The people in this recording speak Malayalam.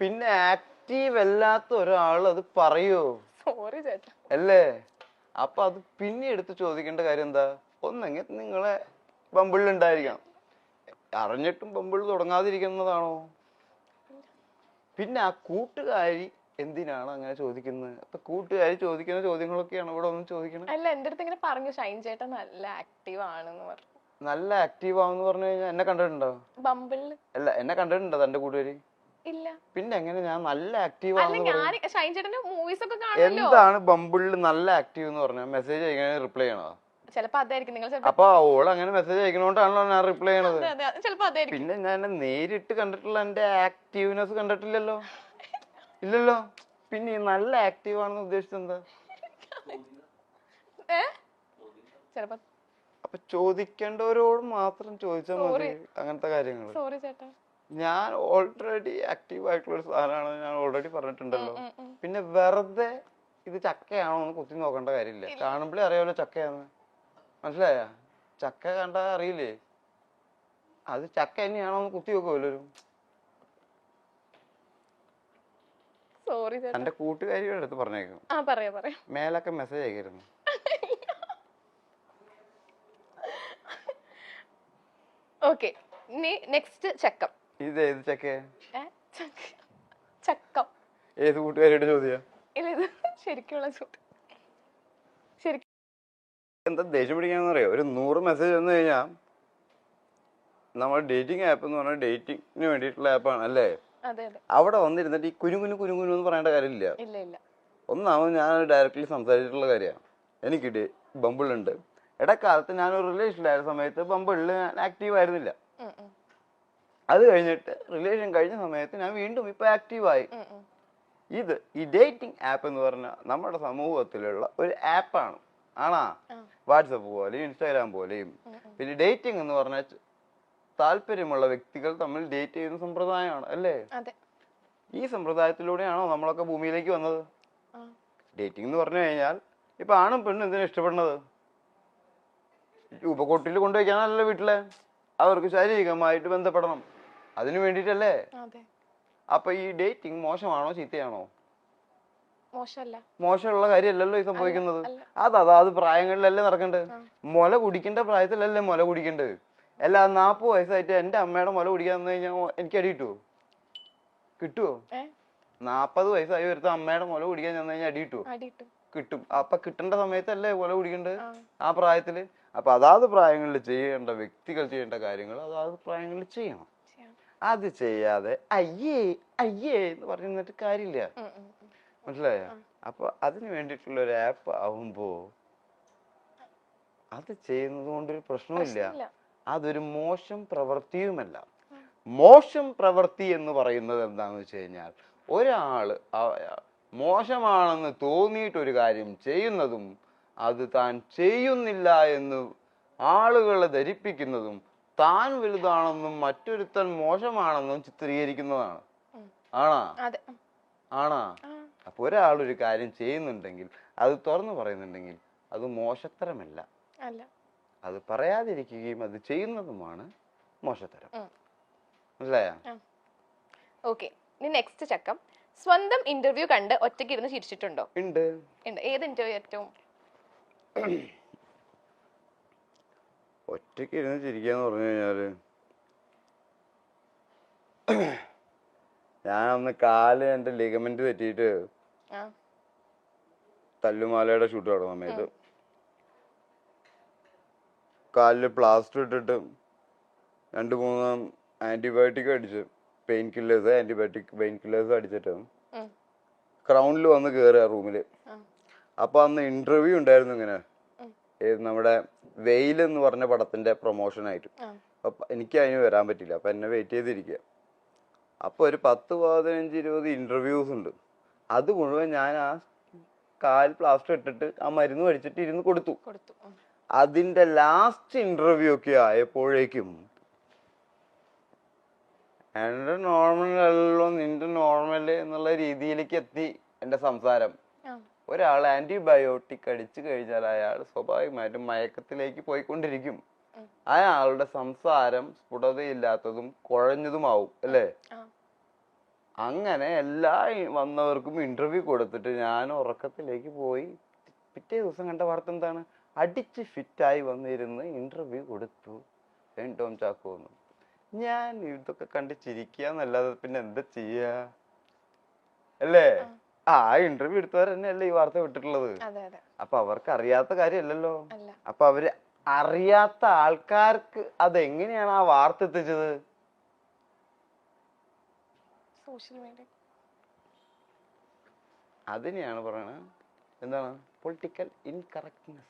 പിന്നെ ആക്റ്റീവ് അല്ലാത്ത ഒരാൾ അത് പറയോ. സോറി ചേട്ടാ. അല്ലേ? അപ്പൊ അത് പിന്നെ എടുത്ത് ചോദിക്കേണ്ട കാര്യം എന്താ? ഒന്നെങ്കിൽ നിങ്ങളെ ബമ്പിളിൽ ഉണ്ടായിരിക്കണം. അറിഞ്ഞിട്ടും ബമ്പിൾ തുടങ്ങാതിരിക്കുന്നതാണോ? പിന്നെ ആ കൂട്ടുകാരി എന്തിനാണ് അങ്ങനെ ചോദിക്കുന്നത്? അപ്പൊ കൂട്ടുകാരി ചോദിക്കുന്ന ചോദ്യങ്ങളൊക്കെയാണ് ഇവിടെ ഒന്ന് ചോദിക്കുന്നത് അല്ല എന്റെ അടുത്ത് ഇങ്ങനെ പറഞ്ഞു ഷൈൻ ചേട്ടൻ നല്ല ആക്റ്റീവ് ആണെന്ന് പറഞ്ഞു. നല്ല ആക്റ്റീവ് പറഞ്ഞു കഴിഞ്ഞാൽ എന്നെ കണ്ടിട്ടുണ്ടോ? ബമ്പിളിൽ അല്ല എന്നെ കണ്ടിട്ടുണ്ടോ തന്റെ കൂട്ടുകാരി? ഇല്ല. പിന്നെ എങ്ങനെ ഞാൻ നല്ല ആക്റ്റീവ് അല്ല ഞാൻ പറയും ഷൈൻ ചേട്ടന്റെ മൂവീസ് ഒക്കെ കാണുമല്ലോ. എന്താണ് ബമ്പിളിൽ നല്ല ആക്റ്റീവ് എന്ന് പറഞ്ഞാൽ മെസ്സേജ് അയക്കാൻ റിപ്ലൈ ചെയ്യണോ? ചിലപ്പോ അതായിരിക്കും. നിങ്ങൾ അപ്പൊ ഓൾ അങ്ങനെ മെസ്സേജ് അയക്കണോണ്ടാണല്ലോ ഞാൻ റിപ്ലൈ ചെയ്യണത്. ചിലപ്പോ അതായിരിക്കും. പിന്നെ ഞാൻ നേരിട്ട് കണ്ടിട്ടുള്ള എന്റെ ആക്ടീവ്നെസ് കണ്ടിട്ടില്ലല്ലോ. ഇല്ലല്ലോ. പിന്നെ നല്ല ആക്റ്റീവ് ആണെന്ന് ഉദ്ദേശിച്ചത് എന്താ? ചിലപ്പോ അപ്പൊ ചോദിക്കേണ്ടവരോട് മാത്രം ചോദിച്ചാൽ മതി അങ്ങനത്തെ കാര്യങ്ങൾ സോറി ചേട്ടാ. ഞാൻ ഓൾറെഡി ആക്റ്റീവ് ആയിട്ടുള്ള ഒരു സാധനമാണ് ഞാൻ ഓൾറെഡി പറഞ്ഞിട്ടുണ്ടല്ലോ. പിന്നെ വെറുതെ ഇത് ചക്കയാണോ എന്ന് കുത്തി നോക്കേണ്ട കാര്യമില്ല. കാണുമ്പോഴേ അറിയാമല്ലോ ചക്കയാന്ന്. മനസ്സിലായ? ചക്ക കണ്ട അറിയില്ലേ? അത് ചക്ക തന്നെയാണോ എന്ന് കുത്തി ചേട്ടാ. എന്റെ കൂട്ടുകാരിയുടെ അടുത്ത് പറഞ്ഞേക്കും. മേലൊക്കെ മെസ്സേജ് അയക്കായിരുന്നു ഓക്കെ നെക്സ്റ്റ് ചക്കം. ഇത് ഏത് ചക്ക. ചക്ക- ഏത് കൂട്ടുകാരിയുടെ ചോദ്യം? ഇല്ല ഇത് ശരിക്കുള്ള ചോദ്യം. ശരിക്കും എന്താ ദേഷ്യം പിടിക്കാന്ന് അറിയോ? ഒരു നൂറ് മെസ്സേജ് വന്നു കഴിഞ്ഞാൽ നമ്മൾ ഡേറ്റിംഗ് ആപ്പ് എന്ന് പറഞ്ഞാൽ ഡേറ്റിങ്ങിന് വേണ്ടിയിട്ടുള്ള ആപ്പാണ് അല്ലേ? അവിടെ വന്നിരുന്നിട്ട് ഈ കുരുങ്ങുനു കുനു എന്ന് പറയേണ്ട കാര്യമില്ല. ഒന്നാമത് ഞാൻ ഡയറക്റ്റ്ലി സംസാരിച്ചിട്ടുള്ള കാര്യമാണ് എനിക്ക് ബമ്പിളുണ്ട്. ഇടക്കാലത്ത് ഞാൻ റിലേഷൻ റിലേഷനിലായ സമയത്ത് ബമ്പിളിൽ ഞാൻ ആക്റ്റീവ് ആയിരുന്നില്ല. അത് കഴിഞ്ഞിട്ട് റിലേഷൻ കഴിഞ്ഞ സമയത്ത് ഞാൻ വീണ്ടും ഇപ്പൊ ആക്റ്റീവായി. ഇത് ഈ ഡേറ്റിംഗ് ആപ്പ് എന്ന് പറഞ്ഞാൽ നമ്മുടെ സമൂഹത്തിലുള്ള ഒരു ആപ്പാണ് ആണാ. വാട്സപ്പ് പോലെയും ഇൻസ്റ്റാഗ്രാം പോലെയും. പിന്നെ ഡേറ്റിംഗ് എന്ന് പറഞ്ഞാൽ താല്പര്യമുള്ള വ്യക്തികൾ തമ്മിൽ ഡേറ്റ് ചെയ്യുന്ന സമ്പ്രദായമാണ് അല്ലേ? ഈ സമ്പ്രദായത്തിലൂടെയാണോ നമ്മളൊക്കെ ഭൂമിയിലേക്ക് വന്നത്? ഡേറ്റിംഗ് എന്ന് പറഞ്ഞു കഴിഞ്ഞാൽ ഇപ്പൊ ആണും പെണ്ണും എന്തിനാ ഇഷ്ടപ്പെടുന്നത്? രൂപക്കൊട്ടിൽ കൊണ്ടുവയ്ക്കാനല്ലോ വീട്ടിലെ? അവർക്ക് ശാരീരികമായിട്ട് ബന്ധപ്പെടണം. അതിനു വേണ്ടിട്ടല്ലേ അപ്പൊ ഈ ഡേറ്റിംഗ് മോശമാണോ ചീത്തയാണോ? മോശമുള്ള കാര്യമല്ലല്ലോ ഈ സംഭവിക്കുന്നത്. അതാ അത് പ്രായങ്ങളിലല്ലേ നടക്കണ്ടത്. മുല കുടിക്കേണ്ട പ്രായത്തിലല്ലേ മുല കുടിക്കേണ്ടത് അല്ല നാപ്പത് വയസ്സായിട്ട് എന്റെ അമ്മയുടെ മുല കുടിക്കാൻ വന്നു കഴിഞ്ഞാൽ എനിക്ക് അടി കിട്ടുവോ? കിട്ടുവോ? നാപ്പത് വയസ്സായി വരുത്ത അമ്മയുടെ മുല കുടിക്കാൻ ചെന്ന് കഴിഞ്ഞാൽ അടി കിട്ടുവോ? അടിയിട്ടു കിട്ടും. അപ്പൊ കിട്ടേണ്ട സമയത്തല്ലേ മുല കുടിക്കേണ്ടത് ആ. പ്രായത്തിൽ. അപ്പൊ അതാത് പ്രായങ്ങളിൽ ചെയ്യേണ്ട വ്യക്തികൾ ചെയ്യേണ്ട കാര്യങ്ങൾ അതാത് പ്രായങ്ങളിൽ ചെയ്യണം. ചെയ്യാം. അത് ചെയ്യാതെ അയ്യേ അയ്യേ എന്ന് പറഞ്ഞു നിന്നിട്ട് കാര്യമില്ല. മനസ്സിലായോ? അപ്പൊ അതിന് വേണ്ടിയിട്ടുള്ള ഒരു ആപ്പ് ആവുമ്പോ അത് ചെയ്യുന്നത് കൊണ്ടൊരു പ്രശ്നമില്ല. അതൊരു മോശം പ്രവൃത്തിയുമല്ല. മോശം പ്രവൃത്തി എന്ന് പറയുന്നത് എന്താണെന്ന് വെച്ച് കഴിഞ്ഞാൽ ഒരാൾ മോശമാണെന്ന് തോന്നിയിട്ടൊരു കാര്യം ചെയ്യുന്നതും അത് താൻ ചെയ്യുന്നില്ല എന്ന് ആളുകളെ ധരിപ്പിക്കുന്നതും താൻ വലുതാണെന്നും മറ്റൊരുത്തൻ മോശമാണെന്നും ചിത്രീകരിക്കുന്നതാണ്. ആണാ? ആണാ? അപ്പൊ ഒരാൾ ഒരു കാര്യം ചെയ്യുന്നുണ്ടെങ്കിൽ അത് തുറന്നു പറയുന്നുണ്ടെങ്കിൽ അത് മോശത്തരമല്ല. അത് പറയാതിരിക്കുകയും അത് ചെയ്യുന്നതുമാണ് മോശത്തരം. അല്ലേ മനസ്സിലായ? ഓക്കെ. നെക്സ്റ്റ് ചക്കം. സ്വന്തം ഇന്റർവ്യൂ കണ്ട് ഒറ്റയ്ക്ക് ഇരുന്ന് ചിരിച്ചിട്ടുണ്ടോ? ഉണ്ട്. ഉണ്ട്. ഏത് ഇന്റർവ്യൂ ഏറ്റവും? ഒറ്റയ്ക്ക് ഇരുന്ന് ചിരിക്കാന്ന് പറഞ്ഞു കഴിഞ്ഞാൽ ഞാൻ അന്ന് കാൽ എന്റെ ലിഗമെന്റ് പറ്റിയിട്ട് തല്ലുമാലയുടെ ഷൂട്ട് നടന്ന സമയത്ത് കാലിൽ പ്ലാസ്റ്റർ ഇട്ടിട്ട് രണ്ട് മൂന്ന് ആന്റിബയോട്ടിക് അടിച്ച് painkillers antibiotic painkillers അടിച്ചിട്ട്. ക്രൗണിൽ വന്ന് കയറുക റൂമിൽ. ആ. അപ്പൊ അന്ന് ഇന്റർവ്യൂ ഉണ്ടായിരുന്നു ഇങ്ങനെ. നമ്മുടെ വെയിൽ എന്ന് പറഞ്ഞ പടത്തിന്റെ പ്രൊമോഷൻ ആയിട്ട്. അപ്പൊ എനിക്ക് അതിന് വരാൻ പറ്റില്ല. അപ്പൊ എന്നെ വെയിറ്റ് ചെയ്തിരിക്കുക അപ്പൊ ഒരു പത്ത് പതിനഞ്ച് ഇരുപത് ഇന്റർവ്യൂസ് ഉണ്ട്. അത് മുഴുവൻ ഞാൻ ആ കാൽ പ്ലാസ്റ്റർ ഇട്ടിട്ട് ആ മരുന്ന് കഴിച്ചിട്ട് ഇരുന്ന് കൊടുത്തു. അതിന്റെ ലാസ്റ്റ് ഇന്റർവ്യൂ ഒക്കെ ആയപ്പോഴേക്കും എന്റെ നോർമൽ അല്ലോ നിന്റെ നോർമൽ എന്നുള്ള രീതിയിലേക്ക് എത്തി എന്റെ സംസാരം. ഒരാൾ ആന്റിബയോട്ടിക് അടിച്ചു കഴിഞ്ഞാൽ അയാൾ സ്വാഭാവികമായിട്ടും മയക്കത്തിലേക്ക് പോയിക്കൊണ്ടിരിക്കും. അയാളുടെ സംസാരം സ്ഫുടതയില്ലാത്തതും കുഴഞ്ഞതുമാവും അല്ലേ? അങ്ങനെ എല്ലാ വന്നവർക്കും ഇന്റർവ്യൂ കൊടുത്തിട്ട് ഞാൻ ഉറക്കത്തിലേക്ക് പോയി. പിറ്റേ ദിവസം കണ്ട വാർത്ത എന്താണ്? അടിച്ച് ഫിറ്റായി വന്നിരുന്ന് ഇന്റർവ്യൂ കൊടുത്തു. ടോം ചാക്കോ എന്ന്. ഞാൻ ഇതൊക്കെ കണ്ട് ചിരിക്കാന്നല്ലാതെ പിന്നെ എന്താ ചെയ്യാ അല്ലേ? ആ ഇന്റർവ്യൂ എടുത്തവർ തന്നെയല്ലേ ഈ വാർത്ത വിട്ടിട്ടുള്ളത്. അപ്പൊ അവർക്ക് അറിയാത്ത കാര്യമല്ലല്ലോ അപ്പൊ അവർ അറിയാത്ത ആൾക്കാർക്ക് അതെങ്ങനെയാണ് ആ വാർത്ത എത്തിച്ചത്? Social media. അതിനെയാണ് പറയണത്. എന്താണ്? പൊളിറ്റിക്കൽ ഇൻകറക്റ്റ്നെസ്